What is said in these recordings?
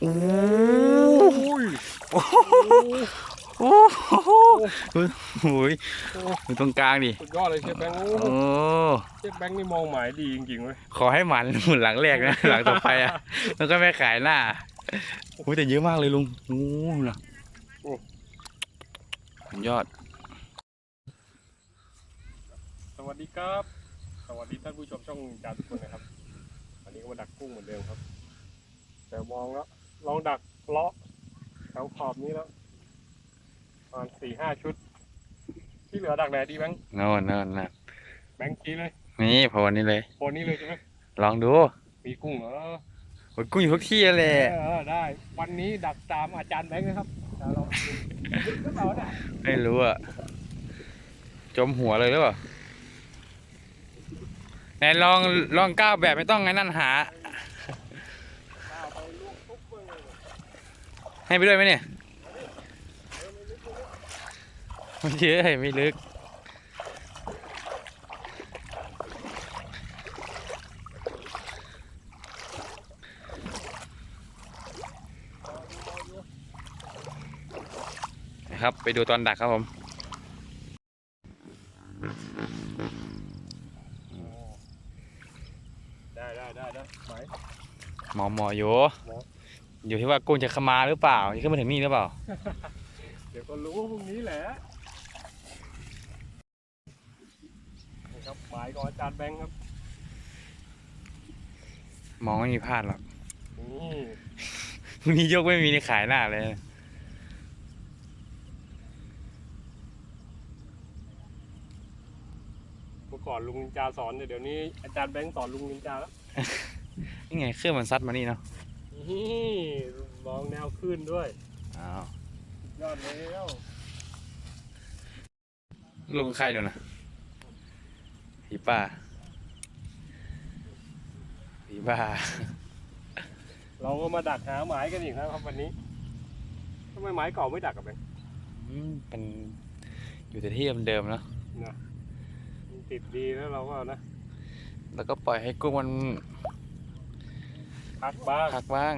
โอ้อุ้ยโอ้โหโอ้โหโอ้ยอยู่ตรงกลางดิสุดยอดเลยเชฟแบงค์โอ้โอ้เชฟแบงค์นี่มองหมายดีจริงๆเว้ยขอให้หมันหมุนหลังแรกนะ หลังต่อไปอะแล้วก็ไม่ขายหน้าโอ้ยแต่เยอะมากเลยลุงโอ้นะสุดยอด สวัสดีครับ สวัสดีท่านผู้ชมช่องจานทุกคนนะครับ วันนี้ก็มาดักกุ้งเหมือนเดิมครับ แต่มองแล้ว ลองดักเลาะแถวขอบนี้แล้วประมาณสี่ห้าชุด ที่เหลือดักไหนดีแบงค์โน่นโน่นนะแบงค์ชี้เลยนี่พอวันนี้เลย โคนนี้เลยใช่ไหมลองดูมีกุ้งเหรอโอ้ยกุ้งอยู่ทุกที่แหละเออได้ วันนี้ดักตามอาจารย์แบงค์นะครับเดี๋ยวเราดูเราเนี่ย ไม่รู้อะจมหัวเลยหรือเปล่าไหนลองลองก้าวแบบไม่ต้องไงนั่นหาเอาไปลวกปุ๊บเลย ให้ไปด้วยไหมเนี่ยไม่เยอะไม่ลึก นะครับ ไปดูตอนดักครับผมได้ได้ได้ได้ไหมหมอหมออยู่หม ออยู่ที่ว่ากุ้งจะเข้ามาหรือเปล่าที่ขึ้นมาถึงนี่หรือเปล่า เดี๋ยวก็รู้พรุ่งนี้แหละนี่ครับหมายของอาจารย์แบงค์ครับมองไม่มีพลาดหรอกนี่มียกไม่มีในขายหน้าเลย เมื่อก่อนลุงนินจาสอนแต่เดี๋ยวนี้อาจารย์แบงค์สอนลุงนินจาแล้ว นี่ไงเครื่องมันซัดมานี่เนาะ นี่มองแนวขึ้นด้วยอ้าวสุดยอดแล้วลุงใครดูนะผีป้าผีป้าเราก็มาดักหาหมายกันอีกนะครับวันนี้ทำไมหมายเก่าไม่ดักกับแบงค์อืมเป็นอยู่แต่ที่เดิมๆเนาะนะมันติดดีแล้วเราก็เอานะ แล้วก็ปล่อยให้กุ้งมัน พักบ้างพักบ้าง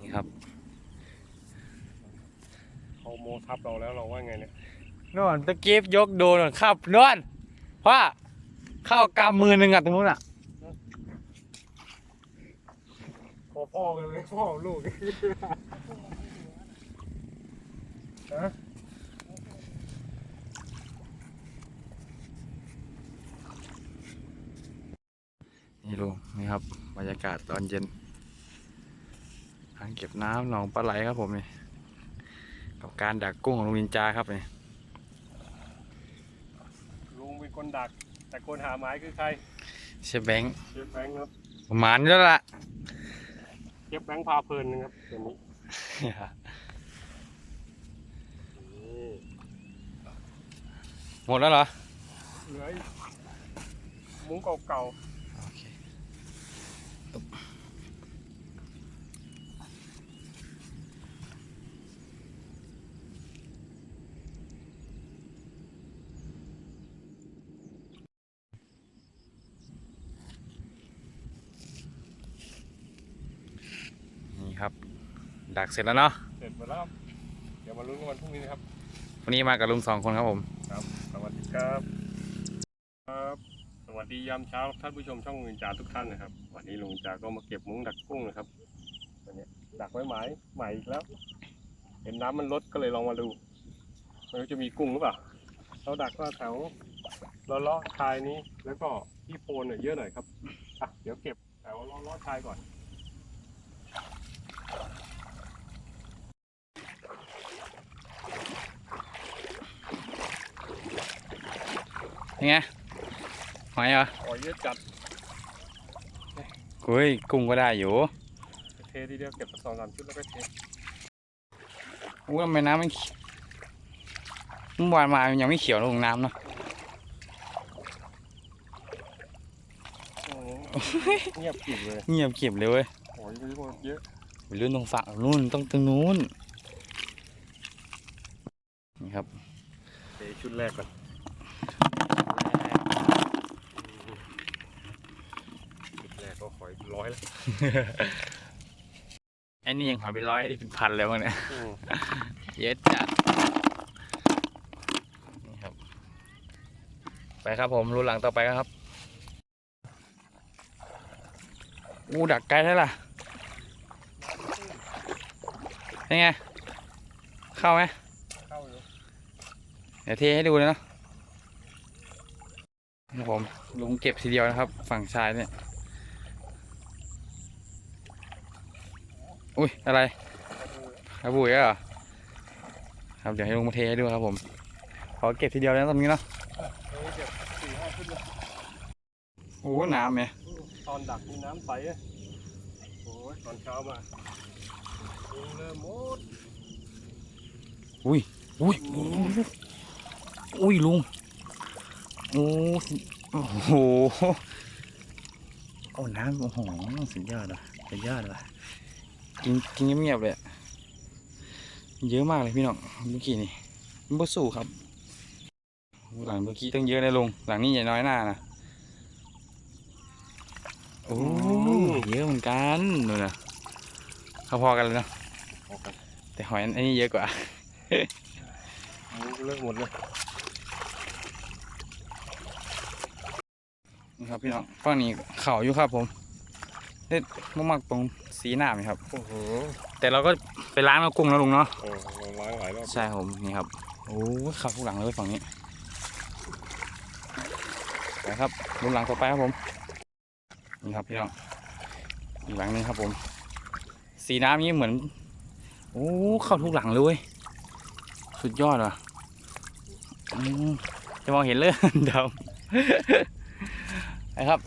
นี่ครับเขาโมทับเราแล้วเราว่าไงเนี่ยนอนตะเกียบยกโดนนครับนอนว่าเข้ากำมือหนึ่งอะตรงนู้นอะพอพ่อกันเลยพ่อลูกฮะ นี่ลุงนี่ครับบรรยากาศตอนเย็นอ่างเก็บน้ำหนองปลาไหลครับผมนี่กับการดักกุ้งของลุงนินจาครับนี่ลุงเป็นคนดัก แต่คนหาไม้คือใครเชฟแบงค์เชฟแบงค์ครับประมาณนี้แล้วล่ะเชฟแบงค์พาเพลินนะครับตัวนี้นี่หมดแล้วเหรอเหลืออีกมุ้งเก่าโอเคนี่ครับ ดักเสร็จแล้วเนาะๆเสร็จหมดแล้วครับเดี๋ยวมาลุ้นกันวันพรุ่งนี้นะครับวันนี้มากับลุงสองคนครับผมครับสวัสดีครับครับสวัสดียามเช้าท่านผู้ชมช่องลุงจ่าทุกท่านนะครับ วันนี้ลุงจ่าก็มาเก็บมุ้งดักกุ้งนะครับวันนี้ดักไว้หมายใหม่อีกแล้ว เห็นน้ำมันลดก็เลยลองมาดูไม่รู้จะมีกุ้งหรือเปล่าเราดักก็แถวเราเลาะชายนี้แล้วก็ที่โพนเนี่ยเยอะหน่อยครับอะเดี๋ยวเก็บแถวเลาะเลาะชายก่อน ยังไงหอยเหรออ๋อเยอะจัดกุ้ยกุ้งก็ได้อยู่ เททีเดียวเก็บสักสองสามชุดแล้วก็เทอุ้ยทำไมน้ำมันเขีเมื่อวานมายังไม่เขียวลงน้ำเนาะโอ้โหเงียบกริบเลย เงียบเก็บเลยเว้ยโอ้ยมีคนเยอะไปลื่นตรงฝั่งนู่นต้องตรงนู้น นี่ครับเทชุดแรกก่อนชุดแรก ก็หอยร้ อยแล้วไอ้นี่ยังหอยไปร้อยนี่เป็นพันแล้วมั้งเนี่ยอืมเยอะจัดนี่ครับ ไปครับผมรูหลังต่อไปครับอู้ดักไกลได้ล่ะเป็นไง เข้าไหมเข้าอยู่เดี๋ยวเทให้ดูเลยเนาะครับผมลุงเก็บทีเดียวนะครับ ฝั่งชายเนี่ย อุ้ยอะไรกระบุยเหรอครับเดี๋ยวให้ลุงมาเทให้ดูครับผมขอเก็บทีเดียวแล้วตรงนี้เนาะเฮ้ยเก็บสี่ห้าขึ้นเลยโอ้น้ำเนี่ยตอนดักมีน้ำใสอะโอ้ยตอนเช้ามาลุงเริ่มหมดอุ้ยอุ้ยอุ้ยอุ้ยลุงโอ้สุดโอ้โหโอ้น้ำโอ้โหสุดยอดอะสุดยอดว่ะ กินกินเงียบๆเลยอะเยอะมากเลยพี่น้องเมื่อกี้นี่มันบ่สู้ครับ หลังเมื่อกี้ตั้งเยอะเลยลุงหลังนี้ใหญ่น้อยหน้านะโอ้เยอะเหมือนกันนู่นนะเขาพอกันเลยเนาะออกกันแต่หอยอันนี้เยอะกว่าเลิกหมดเลยนี่ครับพี่น้องฝั่งนี้เข่าอยู่ครับผม เด็ดมากๆตรงสีหน้าไหมครับ โอ้โหแต่เราก็ไปล้างแล้วกุ้งแล้วลุงเนาะเออเราล้างหลายรอบใช่ครับผมนี่ครับ โอ้ยเข่าทุกหลังเลยฝั่งนี้ไปครับลุงหลังต่อไปครับผม นี่ครับพี่น้องอีกหลังหนึงครับผม สีน้ำนี้เหมือน โอ้เข้าทุกหลังเลยเว้ยสุดยอดว่ะอืมจะมองเห็นเลยดำไปครับ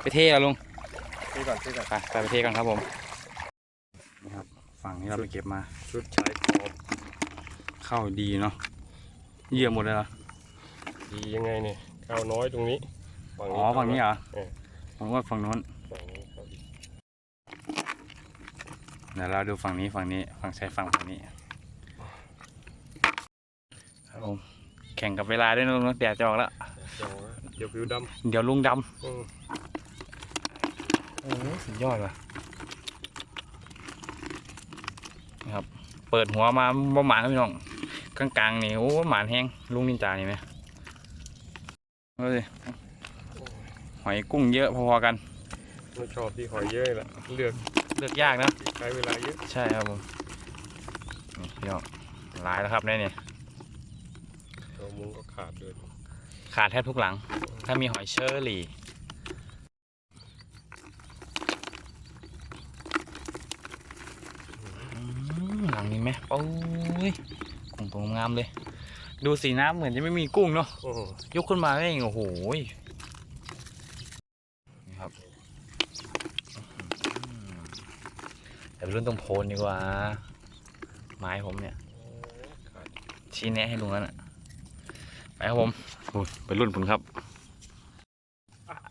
ไปเทแล้วลุง ที่ก่อนที่ก่อนไปไปประเทศกันครับผมนี่ครับฝั่งนี้เราไปเก็บมาชุดชายขอบเข้าดีเนาะเยี่ยมหมดเลยเหรอดียังไงเนี่ยข้าวน้อยตรงนี้ฝั่งอ๋นี้อฝั่งนี้เหรอเออผมว่าฝั่งโน้นฝั่งนี้เข้าดีเดี๋ยวเราดูฝั่งนี้ฝั่งนี้ฝั่งชายฝั่งฝั่งนี้ครับผมแข่งกับเวลาด้วยนะลุงเนอะแดดจะออกแล้วเดี๋ยวนะเดี๋ยวผิวดเดี๋ยวลุงดำอืมำ โอ้สุดยอดว่ะนี่ครับ เปิดหัวมาบ่หมานครับพี่น้องกลางๆนี่โอ้หมานแห้งลุงนินจานี่ไหมเอาสิหอยกุ้งเยอะพอๆกันไม่ชอบที่หอยเยอะแหละเลือกเลือกยากนะใช้เวลาเยอะใช่ครับผมนี่พี่น้องหลายแล้วครับเนี่ยนี่ตัวมุ้งก็ขาดเลยขาดแทบทุกหลัง ถ้ามีหอยเชอรี่อื มหลังนี้ไหมโอ้ยกุ้งตัวงามเลย ดูสีน้ำเหมือนจะไม่มีกุ้งเนาะโอ้โหยกขึ้นมาได้ยังโอ้โหยนี่ครับอืมเดี๋ยวไปรุ่นตรงโพนดีกว่า ไม้ผมเนี่ยขาดชี้แนะให้ลุงแล้วน่ะ ไปครับผมโอ้ยไปรุ่นผมครับ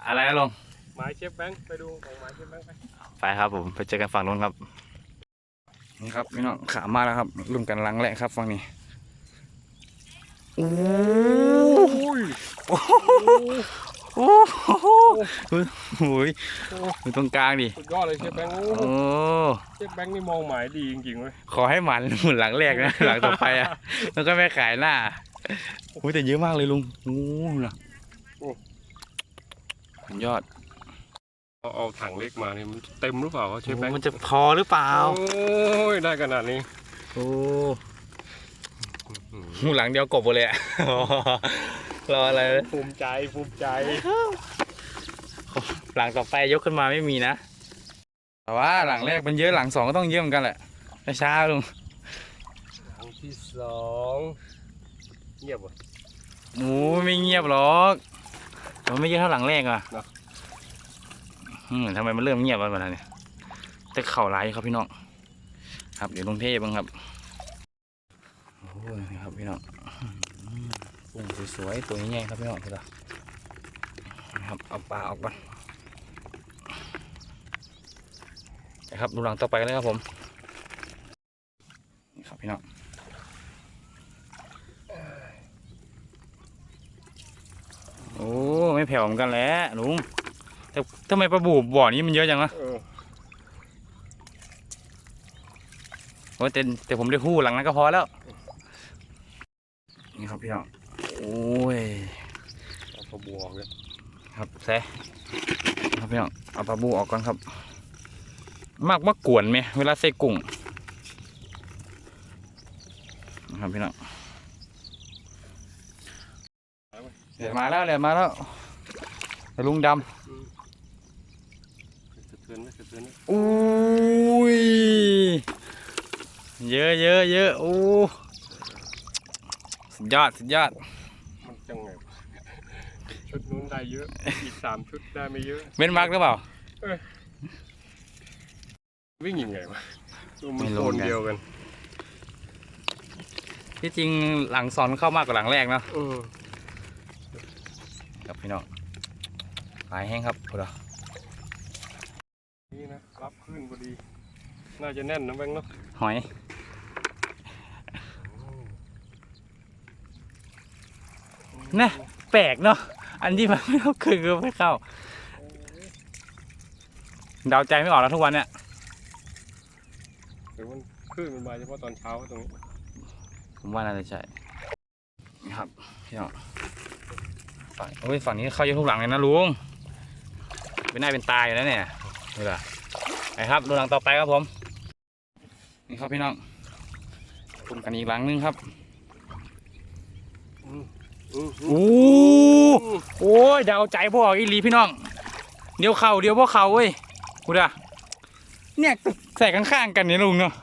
อะไรนะลุงไม้เชฟแบงค์ไปดูของไม้เชฟแบงค์ไป ไปครับผม ไปเจอกันฝั่งนู้นครับ นี่ครับพี่น้องขามาแล้วครับรุ่นกันหลังแหละครับฝั่งนี้โอ้ยโอ้โหโอ้โหโอ้ยอยู่ตรงกลางดิสุดยอดเลยเชฟแบงค์โอ้โหโอ้เชฟแบงค์นี่มองหมายดีจริงๆเว้ยขอให้หมันหมุนหลังแรกนะหลังต่อไปอะแล้วก็ไม่ขายหน้าโอ้ยแต่เยอะมากเลยลุงโอ้โหนะสุดยอด เอาเอาถังเล็กมาเนี่ยมันเต็มหรือเปล่าวะเชฟแบงค์มันจะพอหรือเปล่า โอ้ยได้ขนาดนี้โอ้อืมหูหลังเดียวกบหมดเลยอะ รออะไรภูมิใจภูมิใจ หลังต่อไปยกขึ้นมาไม่มีนะ แต่ว่าหลังแรกมันเยอะหลังสองก็ต้องเยอะเหมือนกันแหละช้าๆลุงหลังที่สองเงียบว่ะโอ้ไม่เงียบหรอกแต่มันไม่เยอะเท่าหลังแรกอะเนอะอืม ทำไมมันเริ่มเงียบแล้วมาเนี่ยแต่เข่าไหลายครับพี่น้อง ครับเดี๋ยวลงเทบ้างครับโอ้ยนะครับพี่น้องกุ้งสวยๆตัวนี้ใหญ่ครับพี่น้องคือนครับเอาปลาออกก่อนนะครับดูหลังต่อไปเลยครับผมนี่ครับพี่น้องโอ้ไม่แผ่วเหมือนกันแหล้วลุง แต่ทำไมปลาบูบ่อนี้มันเยอะจังวะเออโอ้ยแต่แต่ผมได้หู้หลังนั้นก็พอแล้ว นี่ครับพี่น้องโอ้ยเอาพอบวกเลยครับแซะครับพี่น้องเอาปลาบูออกก่อนครับ มากมากกวนไหมเวลาใส่กุ้งนะครับพี่น้องเดี๋ยวมาแล้วเดี๋ยวมาแล้วไอ้ลุงดสะเทือนไหมสะเทือนไหมำอุ้ยเยอะเยอะเยอะโอ้สุดยอดสุดยอดมันจังไงวะชุดนู้นได้เยอะ อีกสามชุดได้ไม่เยอะเว้นมาร์กหรือเปล่าวิ่งยังไงวะดูมัไม่นรู้โซนเหมือนกันเดียวกัน ที่จริงหลังซ้อนเข้ามากกว่าหลังแรกเนาะเออครับพี่น้องหายแห้งครับพอดนี่นะ รับขึ้นพอดี น่าจะแน่นนะแบงค์เนาะหอยน่ะแปลกเนาะอันที่มันไม่เข้าคือคือไม่เข้าเดาใจไม่ออกแล้วทุกวันเนี่ยเดี๋ยวมันขึ้นมันมาเฉพาะตอนเช้าตรงนี้ ผมว่าน่าจะใช่นี่ครับพี่น้องฝั่งโอ้ยฝั่งนี้เข้าเยอะทุกหลังเลยนะลุงเป็นหน้าเป็นตาอยู่แล้วเนี่ยนี่แหละ ไปครับดูหลังต่อไปครับผม นี่ครับพี่น้องคุมกันอีกหลังนึงครับอืมอืมโอ้โอ้ยเดาใจพวกอีหลีพี่น้อง เดี๋ยวเข่าเดี๋ยวพวกเข่าเว้ยกูด่ะเนี่ยใส่ข้างๆกันเนี่ยลุงเนาะ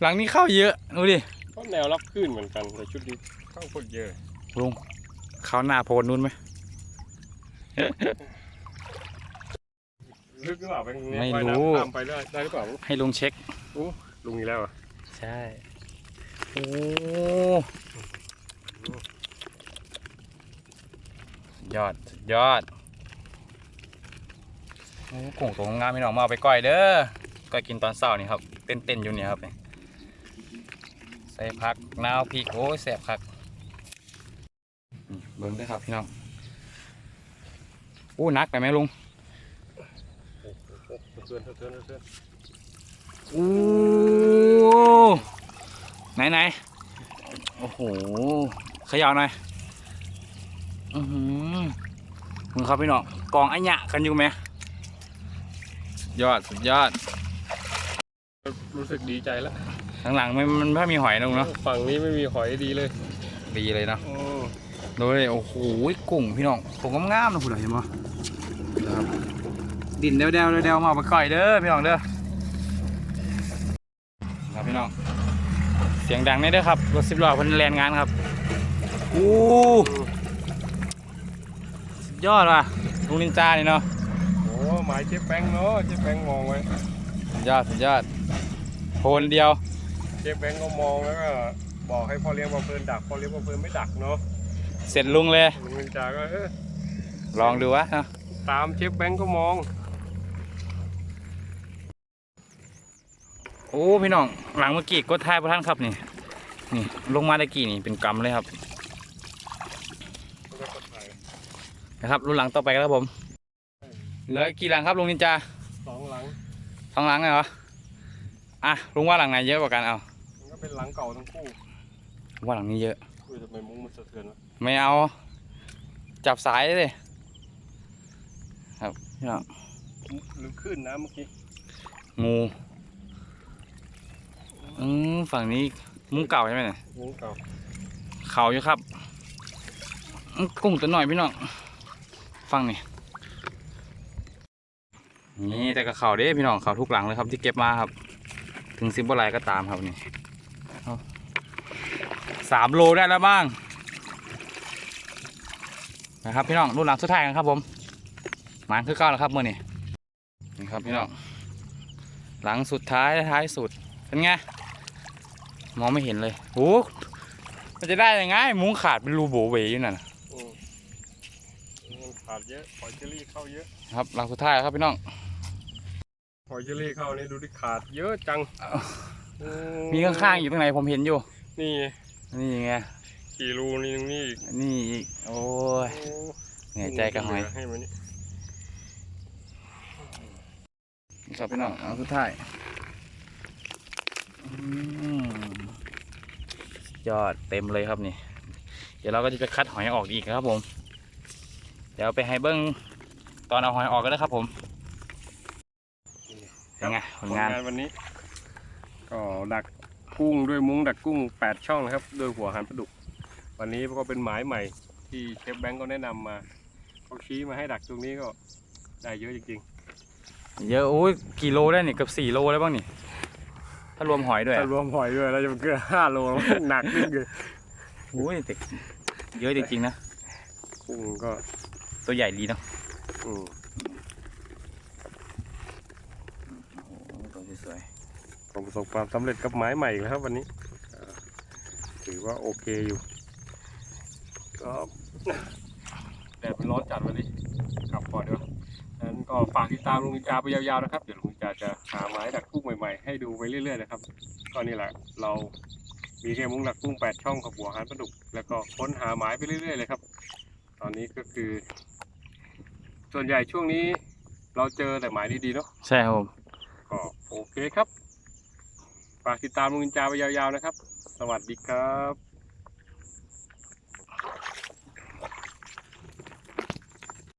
หลังนี้เข้าเยอะดูดิก็แนวรับขึ้นเหมือนกันแต่ชุดนี้เข้าโคตรเยอะลุงเขาหน้าโพนนู้นไหม ลึกหรือเปล่าเป็นไงไม่ว่ายรู้น้ำตามไปได้ได้หรือเปล่าให้ลุงเช็ค ลุงอีกแล้วเหรอะใช่ โอ้สุดยอดสุดยอด โอ้กุ้งตัวงามพี่น้องมาเอาไปก้อยเด้อ ก้อยกินตอนเช้านี่ครับ เต้นเต้นๆอยู่เนี่ยครับนี่ใส่ผักนาวพริกโอ้ยแสบคักนี่เบิ้งเด้วยครับพี่น้อง โอ้หนักไปไหมลุง สะเทือนสะเทือนสะเทือนโอ้ไหนไหนโอ้โหเขย่าหน่อยอือหือมึงครับพี่น้องกองอัญญะกันอยู่ไหมสุดยอดสุดยอด รู้สึกดีใจแล้วข้างหลังมันมันไม่มีหอยนะลุงเนาะฝั่งนี้ไม่มีหอยดีเลย ดีเลยเนาะโอ้ดูเลยโอ้โหกุ้งพี่น้องผมก็งามนะคุณเห็นปะนะครับ ดินเดวเดวเดวๆมาเอาไปก่อยเด้อพี่น้องเด้อครับพี่น้องเสียงดังนี่เด้อครับรถสิบล้อเพิ่นแลนงานครับอู้สุดยอดว่ะลุงนินจานี่เนาะโหหมายเจ๊แป้งเนาะเจ๊แป้งมองไว้สุดยอดสุดยอดโพนเดียว เจ๊แป้งก็มองแล้วก็บอกให้พ่อเลี้ยงพ่อเฟิร์นดักพ่อเลี้ยงพ่อเฟิร์นไม่ดักเนาะเสร็จลุงเลยลุงมินจาก็เออลองดูวะเนาะตามเจ๊แป้งก็มอง โอ้พี่น้องหลังเมื่อกี้กดท้ายพระท่านครับนี่นี่ลงมาตะกี้นี่เป็นกำเลยครับแล้วก็ถ่ายนะครับรุ่นหลังต่อไปกันครับผมเหลือกี่หลังครับลุงนินจาสองหลังสองหลังเลยเหรออะลุงว่าหลังไหนเยอะกว่ากันเอามันก็เป็นหลังเก่าทั้งคู่ผมว่าหลังนี้เยอะอุ้ยทำไมมุ้งมันสะเทือนวะไม่เอา จับสายเลยครับพี่น้องหรือขึ้นนะเมื่อกี้งู อืมฝั่งนี้มุ้งเก่าใช่ไหมเนี่ยมุ้งเก่าเขาอยู่ครับอื้อกุ้งตัวหน่อยพี่น้องฟังนี่นี่แต่กับเขาเด้พี่น้องเขาทุกหลังเลยครับที่เก็บมาครับ ถึงสิบอะไรก็ตามครับนี่เอาสามโลได้แล้วบ้างนะครับพี่น้องรุ่นหลังสุดท้ายกันครับผมหมานคือเก้าแล้วครับเมื่อนี้นี่ครับพี่น้องหลังสุดท้ายท้ายสุดเป็นไง มองไม่เห็นเลยโอ้มันจะได้ยังไงมุ้งขาดเป็นรูโบเวอยู่นั่นน่ะอืมมันขาดเยอะหอยเจลลี่เข้าเยอะ ครับหลังสุดท้ายครับพี่น้องหอยเจลลี่เข้านี่ดูดิขาดเยอะจังอ้าวโอ้มีข้างๆอยู่ตรงไหนผมเห็นอยู่ นี่ไงนี่ไงกี่รูนี่นี่อีกนี่อีกโอ้ยโอ้เหนื่อยใจกับหอยให้มันนี่ครับพี่น้องเอาสุดท้ายอืม ยอดเต็มเลยครับนี่ เดี๋ยวเราก็จะไปคัดหอยออกอีกครับผม เดี๋ยวไปให้เบิ้งตอนเอาหอยออกก็ได้ครับผมยังไงผลงานวันนี้ ก็ดักกุ้งด้วยมุ้งดักกุ้งแปดช่องนะครับด้วยหัวหันปลาดุก วันนี้ก็เป็นหมายใหม่ ที่เชฟแบงก์ก็แนะนำมาเขาชี้มาให้ดักตรงนี้ก็ได้เยอะจริงเยอะโอ้ยกี่โลได้นี่เกือบสี่โลแล้วบ้างนี่ ถ้ารวมหอยด้วยๆอะถ้ารวมหอยด้วยแล้วจะเกือบห้าโลหนักนิดเลยโอ้ยแต่เยอะจริงๆนะกุ้งก็ตัวใหญ่ดีเนาะอืมโอ้ตัวสวยผมประสบความสำเร็จกับหมายใหม่อีกแล้วครับวันนี้เอ่อถือว่าโอเคอยู่ก็แดดมันร้อนจัดวันนี้กลับก่อนดีกว่านั้นก็ฝากติดตามลุงนินจาไปยาวๆนะครับ เดี๋ยวลุงนิน จาจะหาหมายดักกุ้งใหม่ๆให้ดูไปเรื่อยๆนะครับก็นี่แหละเรามีแค่มุ้งดักกุ้งแปดช่องกับหัวหันปลาดุก แล้วก็ค้นหาหมายไปเรื่อยๆเลยครับ ตอนนี้ก็คือ ส่วนใหญ่ช่วงนี้เราเจอแต่หมายดีๆเนาะๆใช่ครับผมก็โอเคครับฝากติดตามลุงนินจาไปยาวๆนะครับ สวัสดีครับ